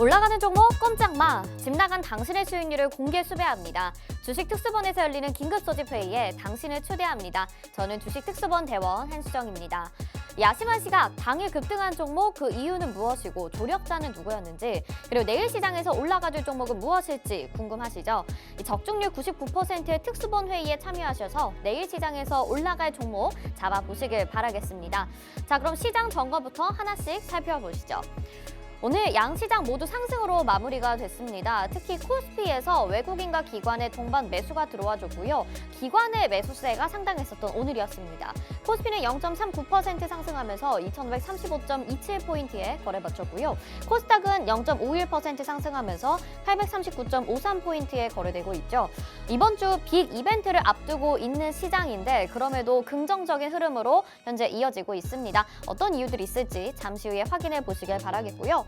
올라가는 종목 꼼짝 마! 집 나간 당신의 수익률을 공개 수배합니다. 주식 특수본에서 열리는 긴급 소집 회의에 당신을 초대합니다. 저는 주식 특수본 대원 한수정입니다. 야심한 시각, 당일 급등한 종목 그 이유는 무엇이고 조력자는 누구였는지 그리고 내일 시장에서 올라가줄 종목은 무엇일지 궁금하시죠? 이 적중률 99%의 특수본 회의에 참여하셔서 내일 시장에서 올라갈 종목 잡아보시길 바라겠습니다. 자 그럼 시장 점검부터 하나씩 살펴보시죠. 오늘 양 시장 모두 상승으로 마무리가 됐습니다. 특히 코스피에서 외국인과 기관의 동반 매수가 들어와줬고요. 기관의 매수세가 상당했었던 오늘이었습니다. 코스피는 0.39% 상승하면서 2,135.27포인트에 거래 마쳤고요. 코스닥은 0.51% 상승하면서 839.53포인트에 거래되고 있죠. 이번 주 빅 이벤트를 앞두고 있는 시장인데 그럼에도 긍정적인 흐름으로 현재 이어지고 있습니다. 어떤 이유들이 있을지 잠시 후에 확인해 보시길 바라겠고요.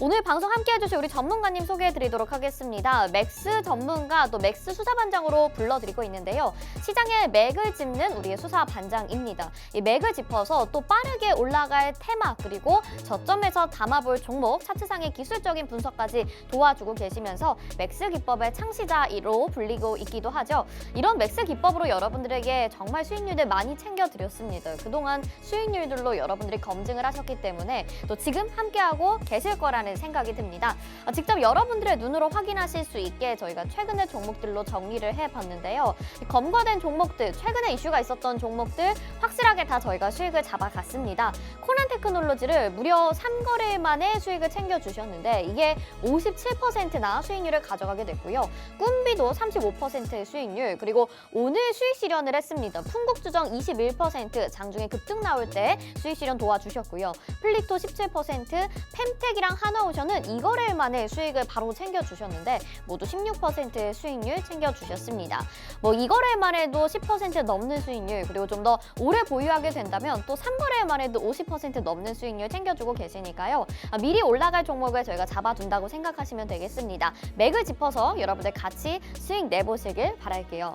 오늘 방송 함께 해주실 우리 전문가님 소개해 드리도록 하겠습니다. 맥스 전문가 또 맥스 수사반장으로 불러드리고 있는데요. 시장에 맥을 짚는 우리의 수사반장입니다. 이 맥을 짚어서 또 빠르게 올라갈 테마 그리고 저점에서 담아볼 종목 차트상의 기술적인 분석까지 도와주고 계시면서 맥스 기법의 창시자로 불리고 있기도 하죠. 이런 맥스 기법으로 여러분들에게 정말 수익률을 많이 챙겨드렸습니다. 그동안 수익률들로 여러분들이 검증을 하셨기 때문에 또 지금 함께하고 계실 거라는 생각이 듭니다. 아, 직접 여러분들의 눈으로 확인하실 수 있게 저희가 최근의 종목들로 정리를 해봤는데요. 이 검거된 종목들, 최근에 이슈가 있었던 종목들 확실하게 다 저희가 수익을 잡아갔습니다. 코난 테크놀로지를 무려 3거래일 만에 수익을 챙겨주셨는데 이게 57%나 수익률을 가져가게 됐고요. 꿈비도 35%의 수익률, 그리고 오늘 수익 실현을 했습니다. 풍국주정 21%, 장중에 급등 나올 때 수익 실현 도와주셨고요. 플리토 17%, 펜텍이랑 하나오션은 이거래일 만에 수익을 바로 챙겨주셨는데 모두 16%의 수익률 챙겨주셨습니다. 뭐 이거래일만 해도 10% 넘는 수익률 그리고 좀 더 오래 보유하게 된다면 또 3거래일만 해도 50% 넘는 수익률 챙겨주고 계시니까요. 아, 미리 올라갈 종목을 저희가 잡아둔다고 생각하시면 되겠습니다. 맥을 짚어서 여러분들 같이 수익 내보시길 바랄게요.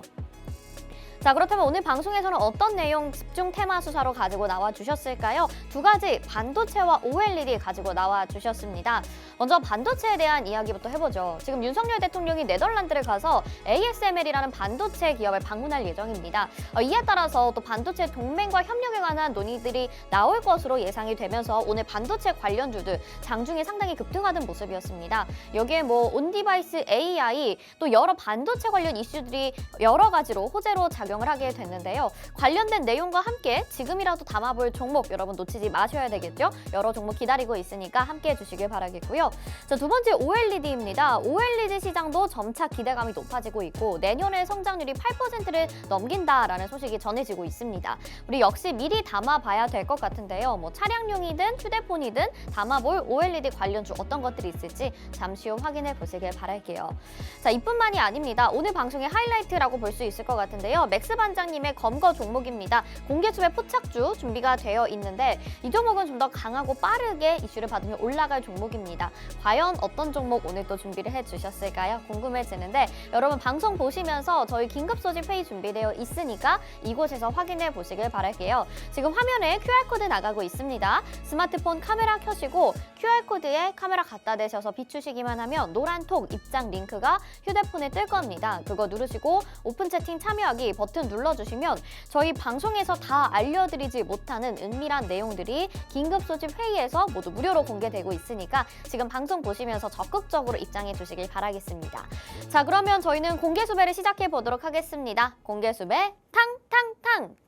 자 그렇다면 오늘 방송에서는 어떤 내용 집중 테마 수사로 가지고 나와 주셨을까요? 두 가지 반도체와 OLED 가지고 나와 주셨습니다. 먼저 반도체에 대한 이야기부터 해보죠. 지금 윤석열 대통령이 네덜란드를 가서 ASML이라는 반도체 기업을 방문할 예정입니다. 어, 이에 따라서 또 반도체 동맹과 협력에 관한 논의들이 나올 것으로 예상이 되면서 오늘 반도체 관련주들 장중에 상당히 급등하던 모습이었습니다. 여기에 뭐 온디바이스 AI 또 여러 반도체 관련 이슈들이 여러 가지로 호재로 작용 을 하게 됐는데요. 관련된 내용과 함께 지금이라도 담아볼 종목 여러분 놓치지 마셔야 되겠죠? 여러 종목 기다리고 있으니까 함께 해주시길 바라겠고요. 자, 두 번째 OLED입니다. OLED 시장도 점차 기대감이 높아지고 있고 내년에 성장률이 8%를 넘긴다라는 소식이 전해지고 있습니다. 우리 역시 미리 담아봐야 될 것 같은데요. 뭐 차량용이든 휴대폰이든 담아볼 OLED 관련주 어떤 것들이 있을지 잠시 후 확인해 보시길 바랄게요. 자, 이뿐만이 아닙니다. 오늘 방송의 하이라이트라고 볼 수 있을 것 같은데요. 맥스 반장님의 검거 종목입니다. 공개 수배 포착주 준비가 되어 있는데 이 종목은 좀 더 강하고 빠르게 이슈를 받으면 올라갈 종목입니다. 과연 어떤 종목 오늘 또 준비를 해주셨을까요? 궁금해지는데 여러분 방송 보시면서 저희 긴급 소집 회의 준비되어 있으니까 이곳에서 확인해 보시길 바랄게요. 지금 화면에 QR코드 나가고 있습니다. 스마트폰 카메라 켜시고 QR코드에 카메라 갖다 대셔서 비추시기만 하면 노란 톡 입장 링크가 휴대폰에 뜰 겁니다. 그거 누르시고 오픈 채팅 참여하기 버튼 눌러주시면 저희 방송에서 다 알려드리지 못하는 은밀한 내용들이 긴급 소집 회의에서 모두 무료로 공개되고 있으니까 지금 방송 보시면서 적극적으로 입장해 주시길 바라겠습니다. 자, 그러면 저희는 공개 수배를 시작해 보도록 하겠습니다. 공개 수배 탕탕탕!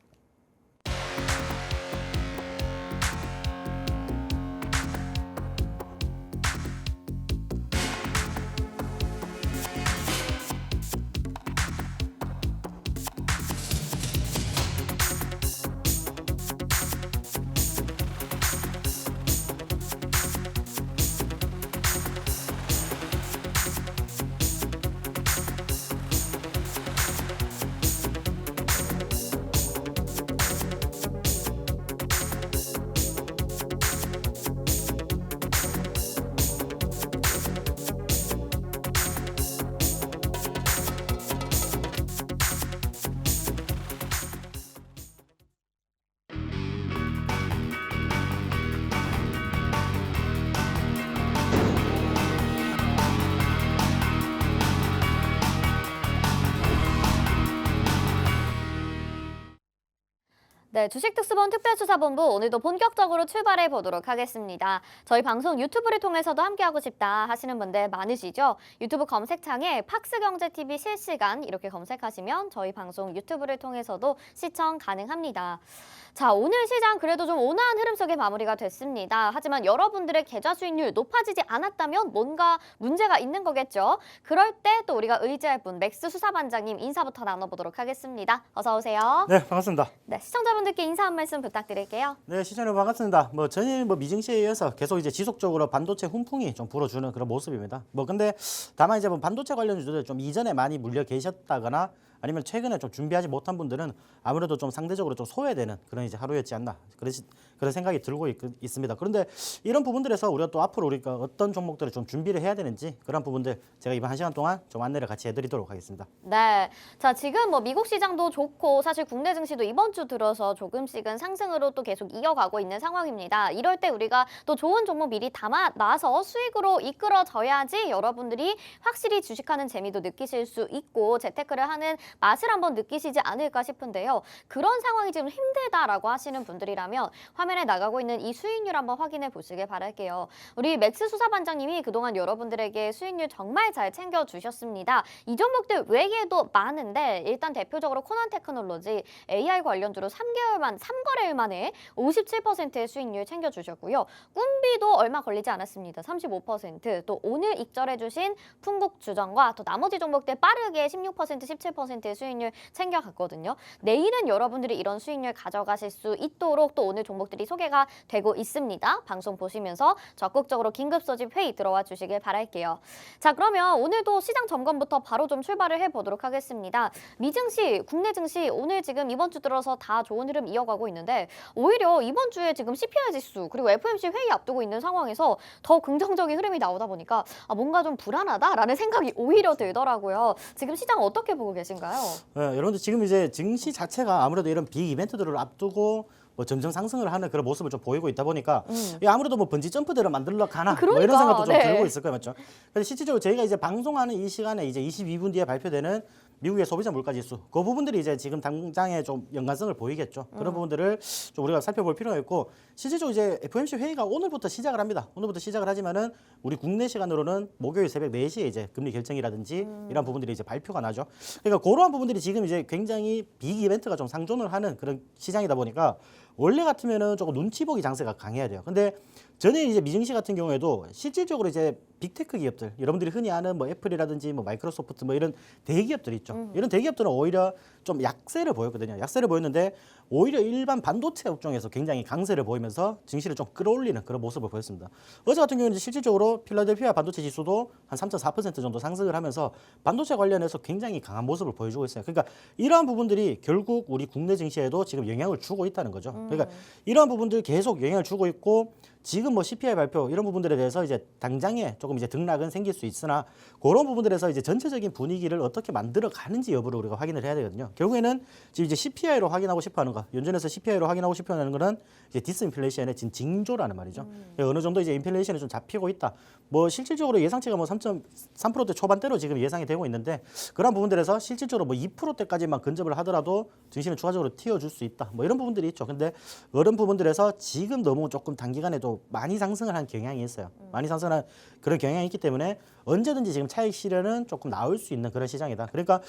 네, 주식특수본 특별수사본부 오늘도 본격적으로 출발해 보도록 하겠습니다. 저희 방송 유튜브를 통해서도 함께하고 싶다 하시는 분들 많으시죠? 유튜브 검색창에 팍스경제TV 실시간 이렇게 검색하시면 저희 방송 유튜브를 통해서도 시청 가능합니다. 자, 오늘 시장 그래도 좀 온화한 흐름 속에 마무리가 됐습니다. 하지만 여러분들의 계좌 수익률 높아지지 않았다면 뭔가 문제가 있는 거겠죠? 그럴 때 또 우리가 의지할 분 맥스 수사반장님 인사부터 나눠보도록 하겠습니다. 어서 오세요. 네, 반갑습니다. 네, 시청자분들께 인사 한 말씀 부탁드릴게요. 네, 시청자 반갑습니다. 뭐 전일 뭐 미증시에 이어서 계속 이제 지속적으로 반도체 훈풍이 좀 불어주는 그런 모습입니다. 뭐 근데 다만 이제 뭐 반도체 관련 주들 좀 이전에 많이 물려 계셨다거나 아니면 최근에 좀 준비하지 못한 분들은 아무래도 좀 상대적으로 좀 소외되는 그런 이제 하루였지 않나 그런 시- 그런 생각이 들고 있, 습니다 그런데 이런 부분들에서 우리가 또 앞으로 우리가 어떤 종목들을 좀 준비를 해야 되는지 그런 부분들 제가 이번 한 시간 동안 좀 안내를 같이 해드리도록 하겠습니다. 네, 자 지금 뭐 미국 시장도 좋고 사실 국내 증시도 이번 주 들어서 조금씩은 상승으로 또 계속 이어가고 있는 상황입니다. 이럴 때 우리가 또 좋은 종목 미리 담아 놔서 수익으로 이끌어져야지 여러분들이 확실히 주식하는 재미도 느끼실 수 있고 재테크를 하는 맛을 한번 느끼시지 않을까 싶은데요. 그런 상황이 지금 힘들다라고 하시는 분들이라면 화면에 나가고 있는 이 수익률 한번 확인해 보시길 바랄게요. 우리 맥스 수사반장님이 그동안 여러분들에게 수익률 정말 잘 챙겨주셨습니다. 이 종목들 외에도 많은데 일단 대표적으로 코난 테크놀로지 AI 관련주로 3개월만 3거래일 만에 57%의 수익률 챙겨주셨고요. 꿈비도 얼마 걸리지 않았습니다. 35%또 오늘 입절해주신 풍국주정과 또 나머지 종목들 빠르게 16% 17%의 수익률 챙겨갔거든요. 내일은 여러분들이 이런 수익률 가져가실 수 있도록 또 오늘 종목들이 소개가 되고 있습니다. 방송 보시면서 적극적으로 긴급 소집 회의 들어와 주시길 바랄게요. 자 그러면 오늘도 시장 점검부터 바로 좀 출발을 해보도록 하겠습니다. 미증시, 국내 증시 오늘 지금 이번 주 들어서 다 좋은 흐름 이어가고 있는데 오히려 이번 주에 지금 CPI 지수 그리고 FOMC 회의 앞두고 있는 상황에서 더 긍정적인 흐름이 나오다 보니까 아, 뭔가 좀 불안하다라는 생각이 오히려 들더라고요. 지금 시장 어떻게 보고 계신가요? 예, 여러분들 지금 이제 증시 자체가 아무래도 이런 빅 이벤트들을 앞두고 뭐 점점 상승을 하는 그런 모습을 좀 보이고 있다 보니까 음. 이 아무래도 뭐 번지 점프대로 만들러 가나 뭐 그러니까, 이런 생각도 좀 네. 들고 있을 거예요, 맞죠? 그래서 실질적으로 저희가 이제 방송하는 이 시간에 이제 22분 뒤에 발표되는 미국의 소비자 물가 지수 그 부분들이 이제 지금 당장에 좀 연관성을 보이겠죠. 음. 그런 부분들을 좀 우리가 살펴볼 필요가 있고 실질적으로 이제 FOMC 회의가 오늘부터 시작을 합니다. 오늘부터 시작을 하지만은 우리 국내 시간으로는 목요일 새벽 4시에 이제 금리 결정이라든지 음. 이런 부분들이 이제 발표가 나죠. 그러니까 그러한 부분들이 지금 이제 굉장히 빅 이벤트가 좀 상존을 하는 그런 시장이다 보니까 원래 같으면은 조금 눈치 보기 장세가 강해야 돼요. 근데 전에 이제 미증시 같은 경우에도 실질적으로 이제 빅테크 기업들 여러분들이 흔히 아는 뭐 애플이라든지 뭐 마이크로소프트 뭐 이런 대기업들 있죠. 이런 대기업들은 오히려 좀 약세를 보였거든요. 약세를 보였는데 오히려 일반 반도체 업종에서 굉장히 강세를 보이면서 증시를 좀 끌어올리는 그런 모습을 보였습니다. 어제 같은 경우는 실질적으로 필라델피아 반도체 지수도 한 3.4% 정도 상승을 하면서 반도체 관련해서 굉장히 강한 모습을 보여주고 있어요. 그러니까 이러한 부분들이 결국 우리 국내 증시에도 지금 영향을 주고 있다는 거죠. 그러니까 이러한 부분들 계속 영향을 주고 있고 지금 뭐 CPI 발표 이런 부분들에 대해서 이제 당장에 조금 이제 등락은 생길 수 있으나 그런 부분들에서 이제 전체적인 분위기를 어떻게 만들어 가는지 여부를 우리가 확인을 해야 되거든요. 결국에는 지금 이제 CPI로 확인하고 싶어 하는 거, 연준에서 CPI로 확인하고 싶어 하는 거는 이제 디스인플레이션의 지금 징조라는 말이죠. 어느 정도 이제 인플레이션이 좀 잡히고 있다. 뭐 실질적으로 예상치가 뭐 3.3%대 초반대로 지금 예상이 되고 있는데 그런 부분들에서 실질적으로 뭐 2%대까지만 근접을 하더라도 증시는 추가적으로 튀어줄 수 있다. 뭐 이런 부분들이 있죠. 근데 그런 부분들에서 지금 너무 조금 단기간에도 많이 상승을 한 경향이 있어요. 많이 상승한 그런 경향이 있기 때문에 언제든지 지금 차익 실현은 조금 나올 수 있는 그런 시장이다. 그러니까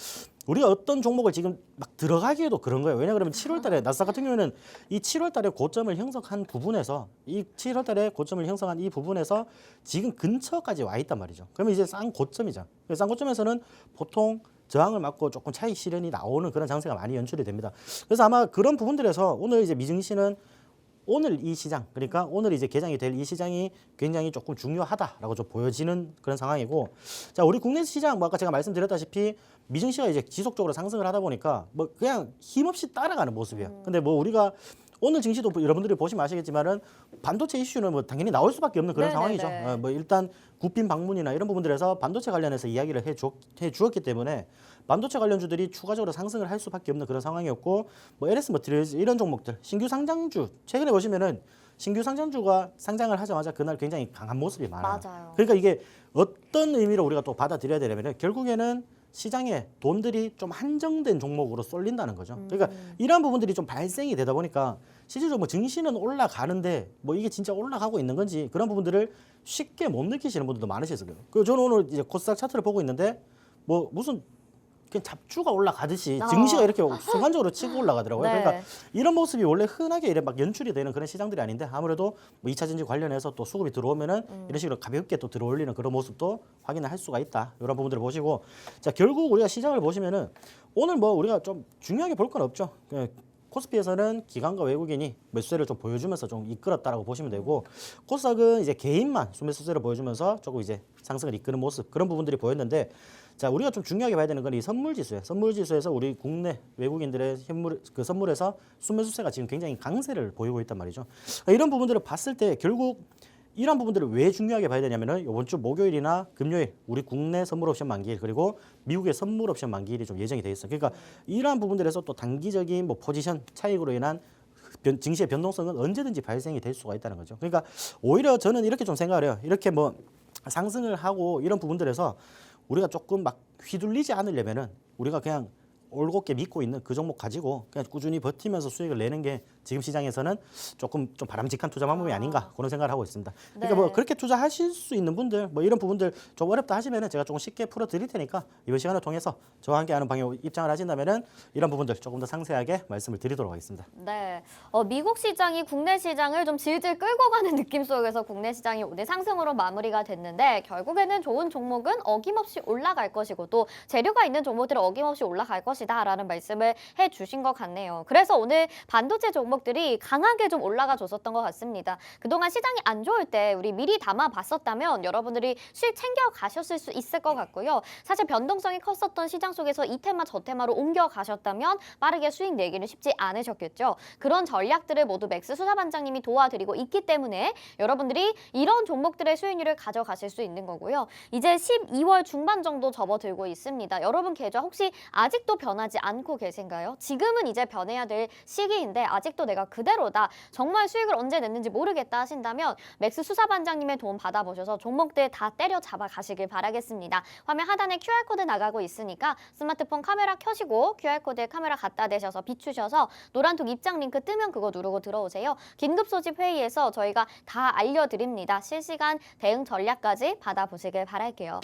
우리가 어떤 종목을 지금 막 들어가기에도 그런 거예요. 왜냐 그러면 7월 달에 나스닥 같은 경우에는 이 7월 달에 고점을 형성한 부분에서 이 7월 달에 고점을 형성한 이 부분에서 지금 근처까지 와 있단 말이죠. 그러면 이제 싼 고점이죠. 싼 고점에서는 보통 저항을 맞고 조금 차익 실현이 나오는 그런 장세가 많이 연출이 됩니다. 그래서 아마 그런 부분들에서 오늘 이제 미증시는 오늘 이 시장 그러니까 오늘 이제 개장이 될 이 시장이 굉장히 조금 중요하다라고 좀 보여지는 그런 상황이고 자 우리 국내 시장 뭐 아까 제가 말씀드렸다시피 미증시가 이제 지속적으로 상승을 하다 보니까 뭐 그냥 힘없이 따라가는 모습이에요. 근데 뭐 우리가 오늘 증시도 뭐 여러분들이 보시면 아시겠지만은 반도체 이슈는 뭐 당연히 나올 수밖에 없는 그런 네네네. 상황이죠. 어, 뭐 일단 국빈 방문이나 이런 부분들에서 반도체 관련해서 이야기를 해, 주, 해 주었기 때문에 반도체 관련주들이 추가적으로 상승을 할 수밖에 없는 그런 상황이었고 뭐 LS 머티리얼즈 이런 종목들 신규 상장주 최근에 보시면은 신규 상장주가 상장을 하자마자 그날 굉장히 강한 모습이 많아요. 맞아요. 그러니까 이게 어떤 의미로 우리가 또 받아들여야 되냐면은 결국에는 시장에 돈들이 좀 한정된 종목으로 쏠린다는 거죠. 그러니까 이러한 부분들이 좀 발생이 되다 보니까 실질적으로 뭐 증시는 올라가는데 뭐 이게 진짜 올라가고 있는 건지 그런 부분들을 쉽게 못 느끼시는 분들도 많으실 거예요. 그 저는 오늘 이제 코스닥 차트를 보고 있는데 뭐 무슨 그냥 잡주가 올라가듯이 아. 증시가 이렇게 순간적으로 치고 올라가더라고요. 네. 그러니까 이런 모습이 원래 흔하게 이래 막 연출이 되는 그런 시장들이 아닌데 아무래도 뭐 2차 전지 관련해서 또 수급이 들어오면은 이런 식으로 가볍게 또 들어올리는 그런 모습도 확인을 할 수가 있다. 이런 부분들을 보시고 자 결국 우리가 시장을 보시면은 오늘 뭐 우리가 좀 중요하게 볼 건 없죠. 그 코스피에서는 기관과 외국인이 매수세를 좀 보여주면서 좀 이끌었다라고 보시면 되고 코스닥은 이제 개인만 수매수세를 보여주면서 조금 이제 상승을 이끄는 모습 그런 부분들이 보였는데 자 우리가 좀 중요하게 봐야 되는 건 이 선물 지수예요. 선물 지수에서 우리 국내 외국인들의 현물 그 선물에서 수매수세가 지금 굉장히 강세를 보이고 있단 말이죠. 이런 부분들을 봤을 때 결국 이런 부분들을 왜 중요하게 봐야 되냐면은 이번 주 목요일이나 금요일 우리 국내 선물 옵션 만기일 그리고 미국의 선물 옵션 만기일이 좀 예정이 돼 있어. 요 그러니까 이러한 부분들에서 또 단기적인 뭐 포지션 차익으로 인한 변, 증시의 변동성은 언제든지 발생이 될 수가 있다는 거죠. 그러니까 오히려 저는 이렇게 좀 생각을 해요. 이렇게 뭐 상승을 하고 이런 부분들에서 우리가 조금 막 휘둘리지 않으려면은 우리가 그냥 올곧게 믿고 있는 그 종목 가지고 그냥 꾸준히 버티면서 수익을 내는 게 지금 시장에서는 조금 좀 바람직한 투자 방법이 아닌가 그런 생각을 하고 있습니다. 그러니까 네. 뭐 그렇게 투자하실 수 있는 분들 뭐 이런 부분들 좀 어렵다 하시면은 제가 조금 쉽게 풀어 드릴 테니까 이번 시간을 통해서 저와 함께 하는 방향 입장을 하신다면은 이런 부분들 조금 더 상세하게 말씀을 드리도록 하겠습니다. 네, 어, 미국 시장이 국내 시장을 좀 질질 끌고 가는 느낌 속에서 국내 시장이 오늘 상승으로 마무리가 됐는데 결국에는 좋은 종목은 어김없이 올라갈 것이고 또 재료가 있는 종목들은 어김없이 올라갈 것이다라는 말씀을 해 주신 것 같네요. 그래서 오늘 반도체 종목들이 강하게 좀 올라가 줬었던 것 같습니다. 그동안 시장이 안 좋을 때 우리 미리 담아 봤었다면 여러분들이 수익 챙겨 가셨을 수 있을 것 같고요. 사실 변동성이 컸었던 시장 속에서 이 테마 저 테마로 옮겨 가셨다면 빠르게 수익 내기는 쉽지 않으셨겠죠. 그런 전략들을 모두 맥스 수사반장님이 도와드리고 있기 때문에 여러분들이 이런 종목들의 수익률을 가져가실 수 있는 거고요. 이제 12월 중반 정도 접어들고 있습니다. 여러분 계좌 혹시 아직도 변하지 않고 계신가요? 지금은 이제 변해야 될 시기인데 아직도 내가 그대로다. 정말 수익을 언제 냈는지 모르겠다 하신다면 맥스 수사반장님의 도움 받아보셔서 종목들 다 때려잡아 가시길 바라겠습니다. 화면 하단에 QR코드 나가고 있으니까 스마트폰 카메라 켜시고 QR코드에 카메라 갖다 대셔서 비추셔서 노란톡 입장 링크 뜨면 그거 누르고 들어오세요. 긴급 소집 회의에서 저희가 다 알려드립니다. 실시간 대응 전략까지 받아보시길 바랄게요.